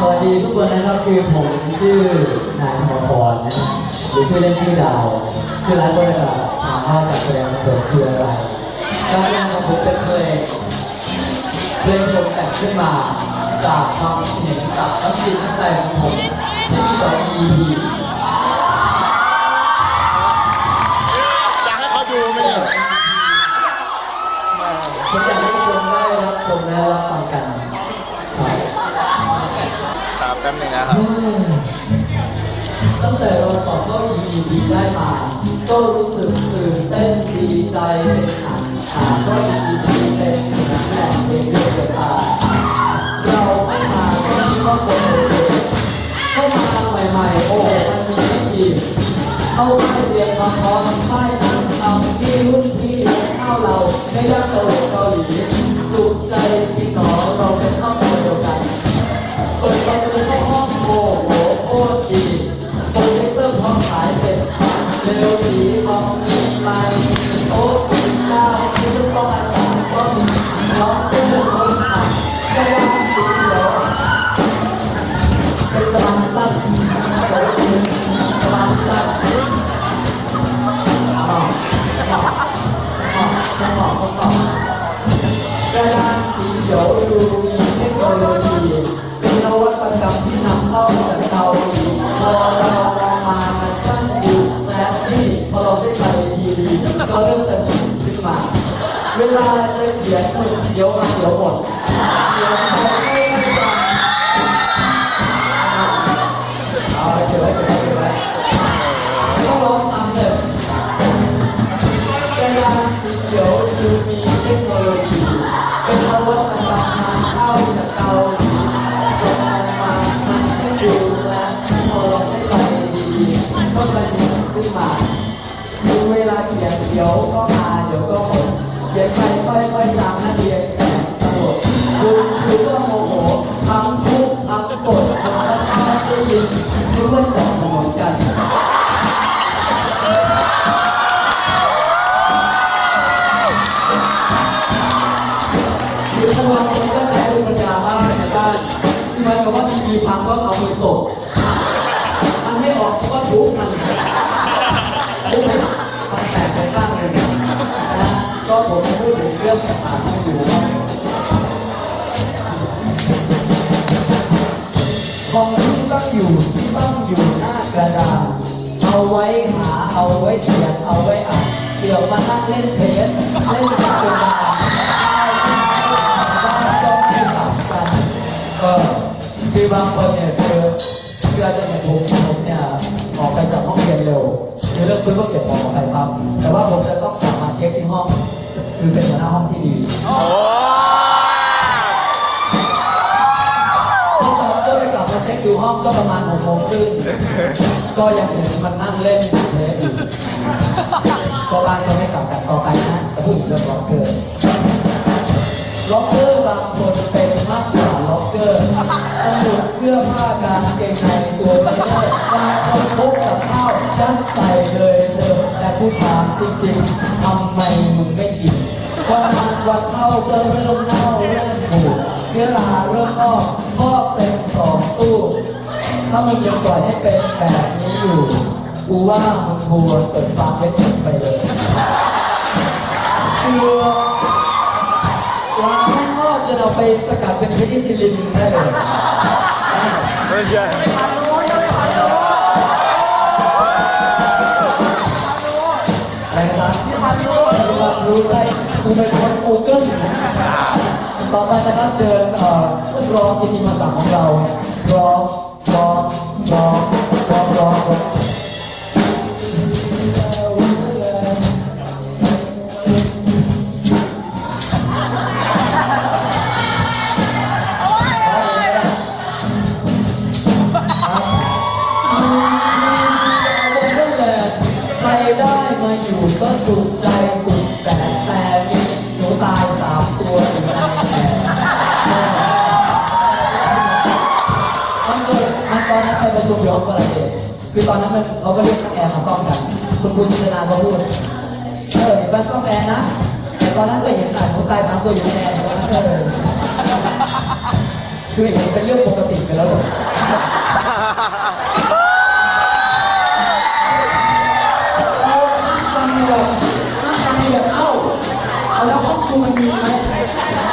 สวัสดีทุกคนนะครับคือผมชื่อนายธนพรนะครับหรือชื่อเล่นชื่อดาวคือร้ายคนจะถามว่าการแสดงของผมคืออะไรการแสดงของผมเป็นเพลงเพลงผมแต่งขึ้นมา จากความคิดเห็นจากน้ำจิตน้ำใจของผมที่มีต่อ EP ตามแป๊บนึงนะครับ ตั้งแต่เราสอบเข้า EEP ได้มาก็รู้สึกตื่นเต้นดีใจเป็นอ่านอ่าก็ EEP เป็นแหล่งเพลงเรื่องเกิดอาเราไม่มาก็คิดว่าคนเก่งเข้ามาใหม่ๆ โอ้มันมีไม่ดีเอาไปเรียนมาพร้อมค่ายนั้นทำที่รุ่นพี่เลี้ยงข้าวเราไม่ยากเกาหลีเกาหลีสุขใจจริงหนอเราเป็นครอบครัวเดียวกัน โนโลยีเป็นนวัตกรรมที่นำเข้าจากเกาหลีพอเรามองมามันช่างดูแลซี่พอเราได้ใส่ดีดีก็เริ่มจะติดขึ้นมาเวลาจะเขียนเดี๋ยวมาเดี๋ยวหมดาเขียนเดี๋ยวก็มาเดี๋ยวก็หมดเขียนไปค่อยๆตามนักเรียนแสนสลดดูคือก็โมโห องที่ตั้งอยู่ที่ตั้งอยู่หน้ากระดานเอาไว้หาเอาไว้เขียนเอาไว้อ่านเดี๋ยวมานั่งเล่นเทสเล่นจักรยานก็คือบางคนเนี่ยคือคืออจะเห็นผมผมเนี่ยออกไปจากห้องเรียนเร็วคือเรื่องคุณก็เก็บของออกไปครับแต่ว่าผมจะต้องกลับมาเช็คที่ห้อง คือเป็นหัวหน้าห้องที่ดี ดูห้องก็ประมาณหกโมงครึ่งก็ยังเห็นมันนั่งเล่นเทปอยู่ก็บ้านก็ไม่กลับกันต่อไปนะแต่พูดถึงเรื่องล็อกเกอร์ล็อกเกอร์บางคนเป็นมากกว่าล็อกเกอร์สมุดเสื้อผ้าการเกงในตัวไม่ได้บางคนพกกับข้าวยัดใส่เลยเธอแต่ผู้ถามจริงๆทำไมมึงไม่กินวันมันวันเข้าเจอเริ่มเน่าเริ่มผูก เวลาเริ่มออพ่อเป็นสองตู้ถ้ามึงยังปล่อยให้เป็นแบบนี้อยู่กูว่ามึงควรเปิดฟามเล็กไปเลยคือล้างข้างนอจะเอาไปสกัดเป็นเพนิซิลินได้เลยไม่ใช่ อะไรนะความรู้ได้กูเป็นคนกูเกิลต่อไปนะครับเชิญเอ่อรองกิติมศักดิ์ของเรารองรองรองรองรอง คือตอนนั้นมันเขาก็เรียกช่างแอร์มาซ่อมกันคุณคุณจินตนาเขาพูดเออเห็นบ้านซ่อมแอร์นะแต่ตอนนั้นก็เห็นหลานหนูตายสามตัวอยู่ในแอร์เห็นไหมเออคือเห็นเป็นเรื่องปกติไปแล้วแล้วครอบครัวมันมีไหม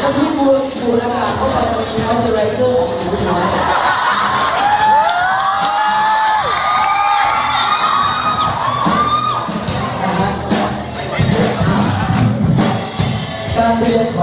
แล้วที่ดูดูอากาศเข้าไปมันมีมอยเจอไรเซอร์ของคุณไหมนะ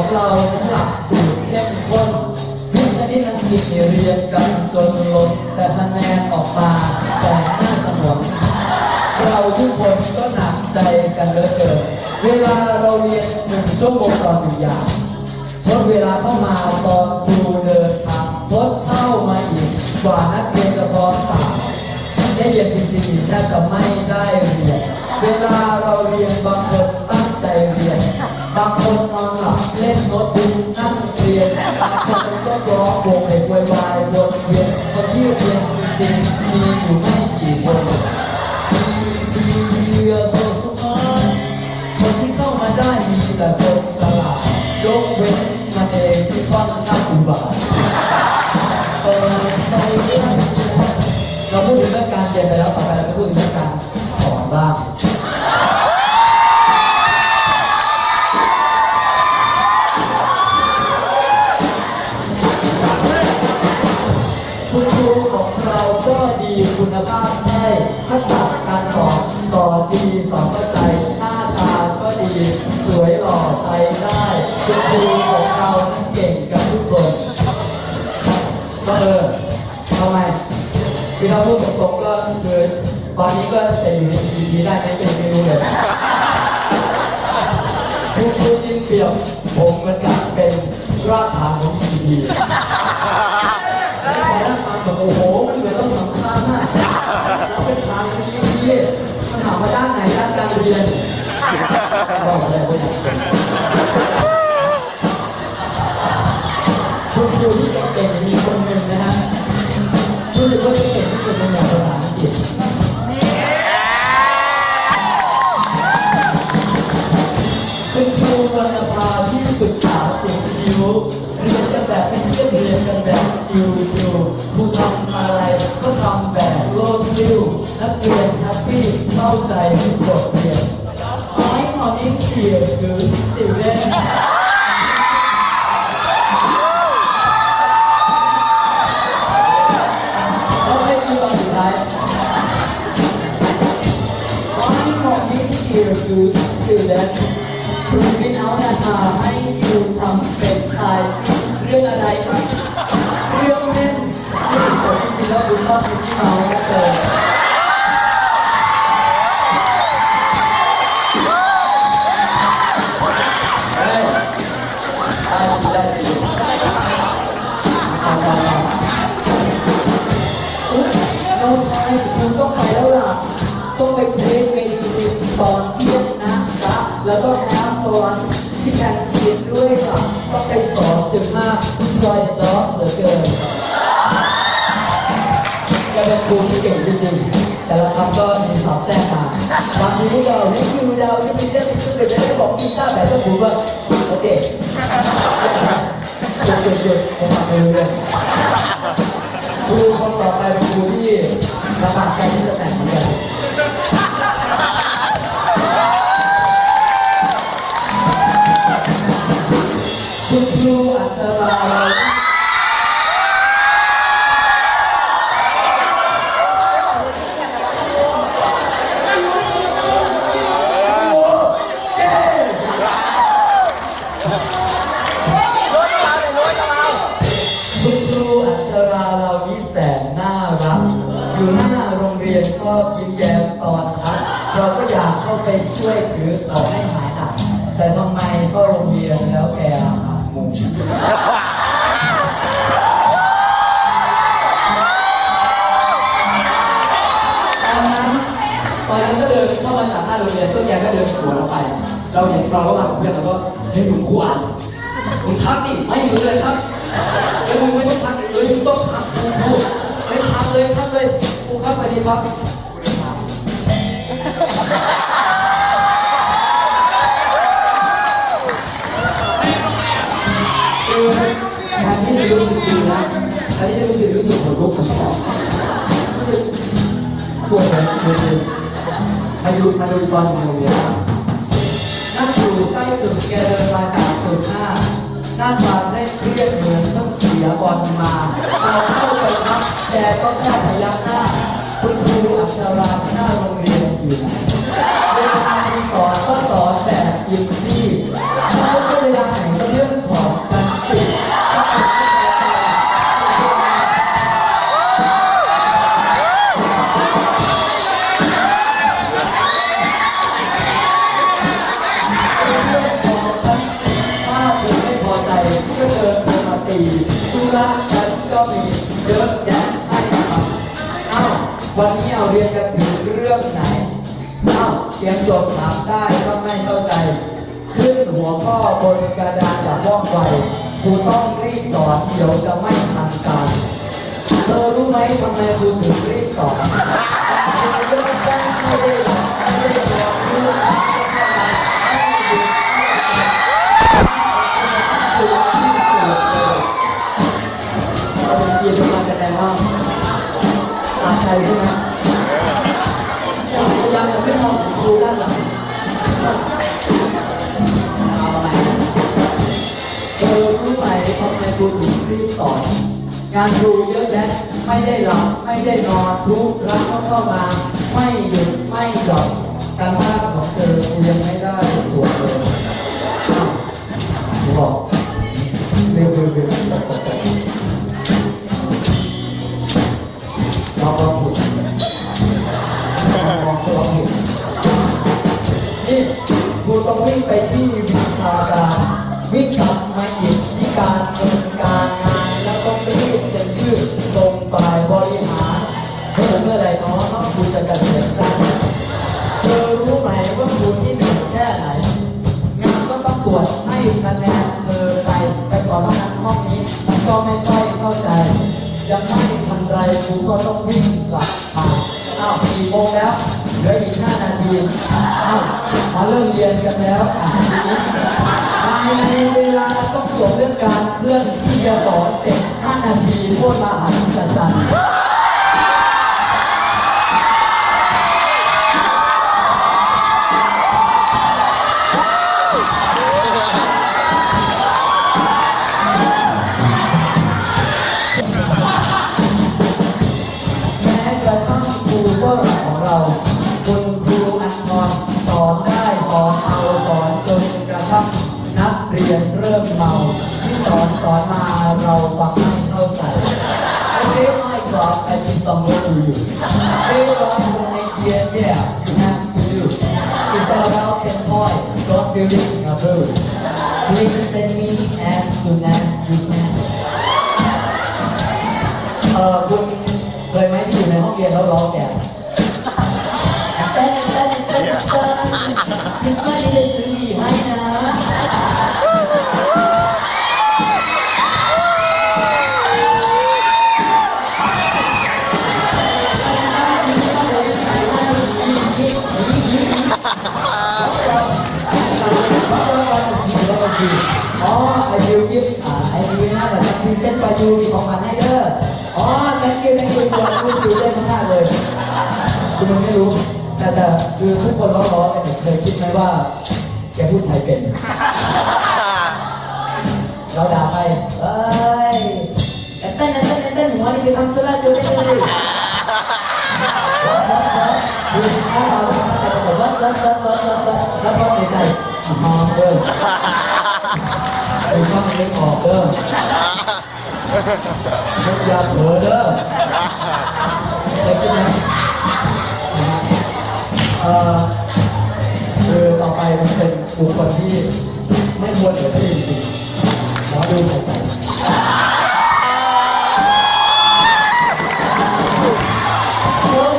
ของเรานั้นหลักสูตรเข้มข้นวิชนิดอังกฤษเนี่ยเรียนกันจนล้นแต่คะแนนออกมาแต่หน้าสมองเราทุกคนก็หนักใจกันเหลือเกินเวลาเราเรียนหนึ่งชั่วโมงต่อหนึ่งอย่างทดเวลาเข้ามาตอนครูเดินทางทดเข้ามาอีกกว่านักเรียนจะพร้อสามได้เรียนจริงๆแทบจะไม่ได้เรียนเวลาเราเรียนบางคน นั่งเรียนบางคนก็ร้องวงเวกไวยวายวนเวียนคนที่เรียนจริงๆมีอยู่ไม่กี่คนเรือโซฟาคนที่เข้ามาได้มีแต่คนตลาดยกเว้นมาเองที่ค่อนข้างอุบาทเปิดไป เป็นไม่รู้เลยพูดพูดจริงเปรียบผมมันกับเป็นรากฐานของ EP ไม่ใช่รากฐานแบบโอ้โห มันเหมือนต้องสำคัญมากเราเป็นทางของ EP มันถามว่าด้านไหนด้านการเรียนบอกอะไรพวกนี้ ชิวชิวครูทำอะไรก็ทำแบบโลดชิวนักเรียนแฮปปี้เข้าใจทุกบทเรียน I am a good student ก็ไม่มีตอนสุดท้ายตอนที่ของนี้คือคือคือแดคุณวินเอานาทาให้คิวทำเป็นทายเรื่องอะไร รื่องแต่จริงๆแล้วคุณชอบมิกกี้เมาส์เลยได้สิได้สิเอาไปคุณต้องไปแล้วล่ะ ต้องไปเช็คเมนูตอนเที่ยงนะคะแล้วก็แฮมตอนที่แคนทีนด้วยค่ะ ต้องไปสอนถึงมากจอยด็อกเหลือเกิน แกเป็นครูที่เก่งจริงๆแต่ละคำก็มีสอบแทรกมาบางทีพวกเราเรียกคิวเราที่มีเรื่องที่เกิดได้บอกกีตาร์แบบต้องบูว่าโอเคหยุดหยุดหยุดผมทำไม่รู้เรื่องครูคนต่อไปเป็นครูที่ลำบากใจที่จะแต่งเหมือนกันคุณครูอัชราเรา ช่วยถือขอให้หายหนักแต่ทำไมเข้าโรงเรียนแล้วแกหามุมตอนนั้นตอนนั้นก็เดินเข้ามาจากหน้าโรงเรียนก็แกก็เดินสวนเราไป เราเห็นเราก็มากับเพื่อนเราก็เฮ้ยมึงครูอ่านมึงทักดิไม่มึงเลยครับเฮ้ยมึงไม่ต้องทักดิเฮ้ยมึงต้องทักครูครูเฮ้ยทักเลยทักเลยครูครับสวัสดีครับ คือแทนที่จรู้สึกดีนะอันนี้รู้สึกรู้สึกขนลุกรู้สึกปวดเลยปวดเลยมาดูมาดูบอลในโรงเรียนนั่งอยู่ใต้ตึกแกเดินมาจากตึกห้าหน้าตาเคร่งเครียดเหมือนต้องเสียบอลมาเราเข้าไปครับแกก็แค่พยักหน้าคุณครูอักษราที่หน้าโรงเรียนอยู่ หัวข้อบนกระดานอย่าว่องไวครูต้องรีบสอนเดี๋ยวจะไม่ทันการเธอรู้ไหมทำไมครูถึงรีบสอนเรื่องแจ้งไม่ได้หรอกไม่ได้านครูเยอะแยะไม่ได้หลับไม่ได้นอนทุกครั้งก็เข้ามาไม่หยุดไม่หย่อนการบ้านของเธอยังไม่ได้ตรวจเลยบอกเร็วเร็วเร็วตกตกตกเราก็ถูกมองตัวผิดนี่ครูต้องวิ่งไปที่วิชาการวิ่งกลับมาอีกที่การเนิน คุณก็ต้องวิ่งกลับมาอ้าวสี่โมงแล้วเหลืออีกห้านาทีอ้าวมาเริ่มเรียนกันแล้วอะทีนี้ภายในเวลาต้องจบเรื่องการเคลื่อนที่จะสอนเสร็จห้านาทีพูดมาหันสันสัน อนมาเราฟังไม่เข้าใจไม่ไม่ครับไอ้ที่ซัมเรอดูอยู่ไม่รอบคนในเกียร์เนี่ยอยู่นั่งซื้อคือตอนเราเป็นพ่อยรถซื้อดิ้งกับเธอ Please send me as soon as you can เออคุณเคยไหมที่อยู่ในห้องเรียนแล้วร้องแก่ Please send me as soon as you can รีเซนต์ไปดูมีของขวัญให้เด้อ อ๋อ thank you thank you คุณคุณดูเล่นมากเลยคือมันไม่รู้ แต่แต่คือทุกคนล้อๆกันเนี่ยเคยคิดไหมว่าแกพูดไทยเป็น เราด่าไปเอ้ยแต่เต้นนะเต้นนะเต้นหัวนี่ไปทำสุราสุดเลยคือถ้าเราแต่แบบว่าเซิร์ฟเซิร์ฟเซิร์ฟเซิร์ฟแล้วก็ในใจมองเดิมไปช่องเล็กออกเดิม อย่าเผลอเด้อเออคือต่อไปมันเป็นบุคคลที่ไม่ควรเหลือที่จริงๆหมอดูหายใจโอ้ย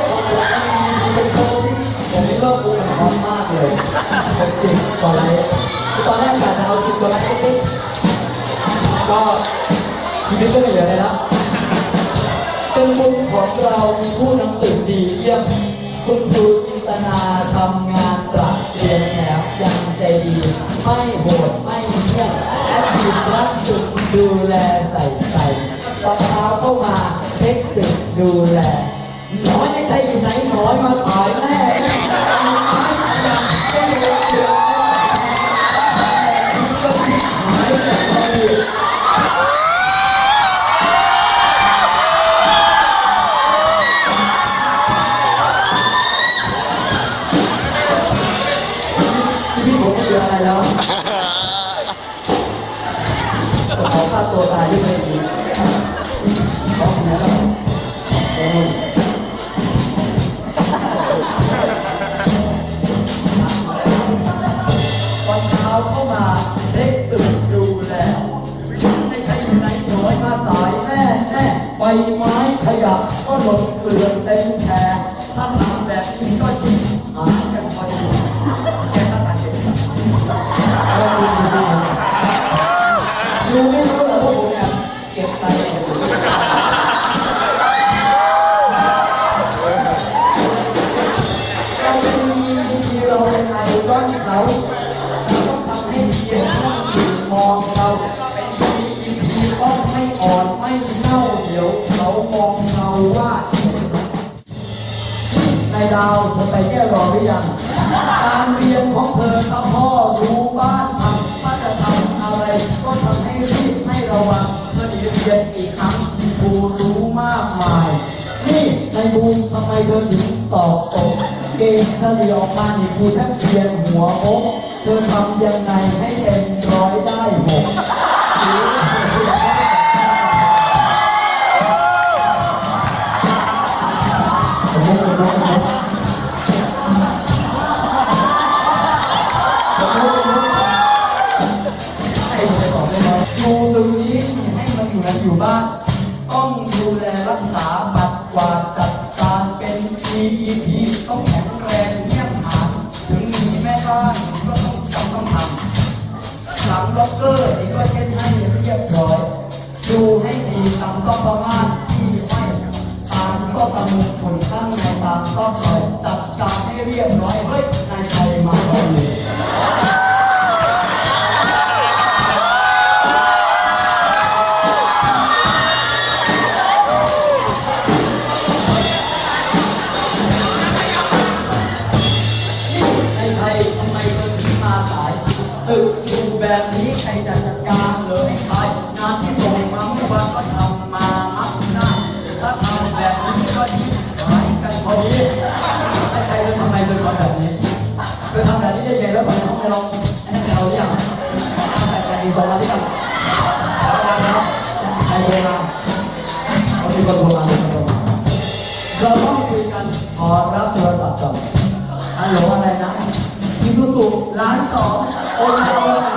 เป็นคนที่ผมนี่เลิกดูหนังฮอตมากเลยเป็นสิบกว่าไลค์ตอนแรกกะจะเอาสิบกว่าไลค์ก็ ชีวิตก็ไม่เหลืออะไระเป็นบุญของเรามีผู้นำติดดีเยี่ยม คุณครูจินตนาทำงานตรัเตรียมแถมยางใจดี ไม่โหดไม่เที่ยงแอดดีรักจุดดูแลใส่ใจตอนเช้าเข้ามาเช็คจุดดูแลน้อยไม่ใช่อยู่ไหนน้อยมาสายแม่ 你多幸运。 ดาวเธอไปแก้รอหรือยังการเรียนของเธอครัพ่อรู้บ้านทำป้าจะทำอะไร ก็ทำให้รีบให้ระวังเธอหนีเรียนอีกครั้งครูรู้มากมาย นี่ในบูมทำไมเธอถึงสอบตกเกมเฉลี่ยออกมาหนี่ครูแทบเปลียนหัวอกเธอทำยังไงให้เป็นร้อยได้หก อก็เช่นให้เรียบร้อยดูให้ดีตามซอกประมาณที่ไม่ตามซอกตะมุขนข้างในตามซอกซอยจับจานให้เรียบร้อยเฮ้ยนายใจมาต้องมี แบบนี้ได้ไงแล้วทำไมห้องไม่ร้องเราหรือยังมาแต่ใจสองมาที่กันใครโทรมาเราเป็นคนโบรมาเราต้องคุยกันขอรับโทรศัพท์ก่อนอัลโหลอะไรนะอีซูซูร้านสองโอนไปไห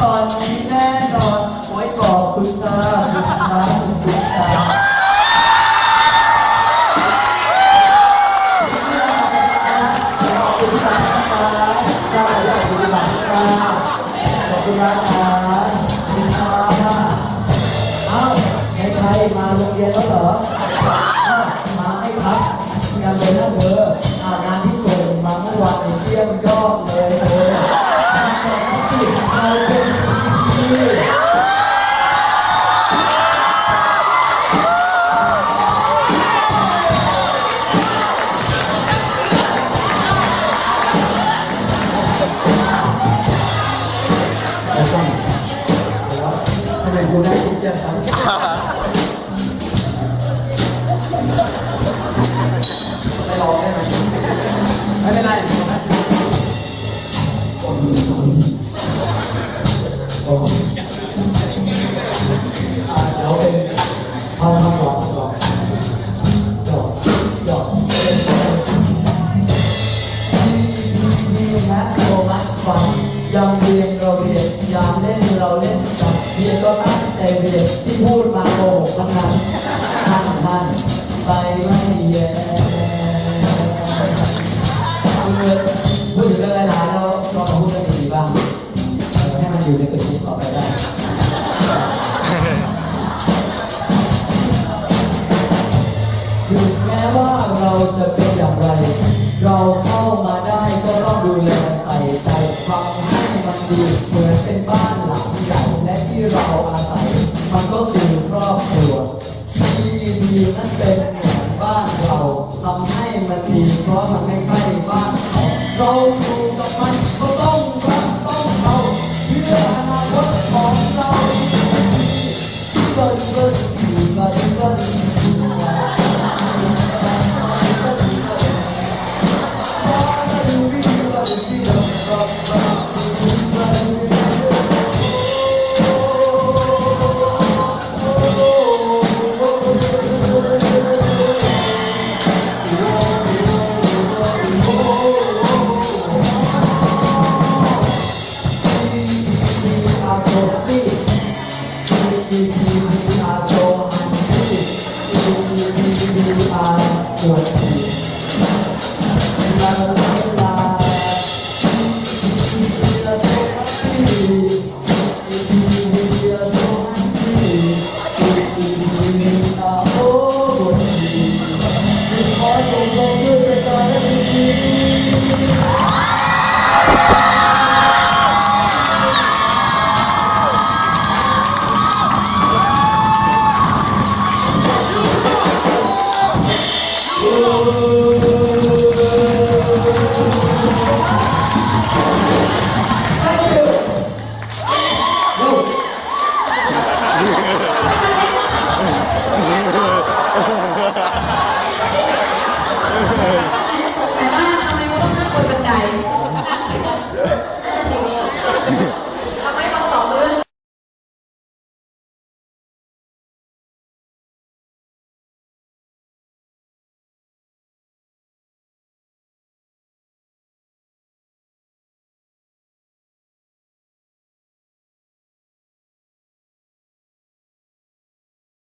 ตอนนี้แน่นอนไว้กรอบคุณตาคุณตา งานเลยนะเบอร์งานที่ส่งมาเมื่อวานเที่ยงก็เลยเลย เพราะมันไม่ใช่บ้านของเรา Oh.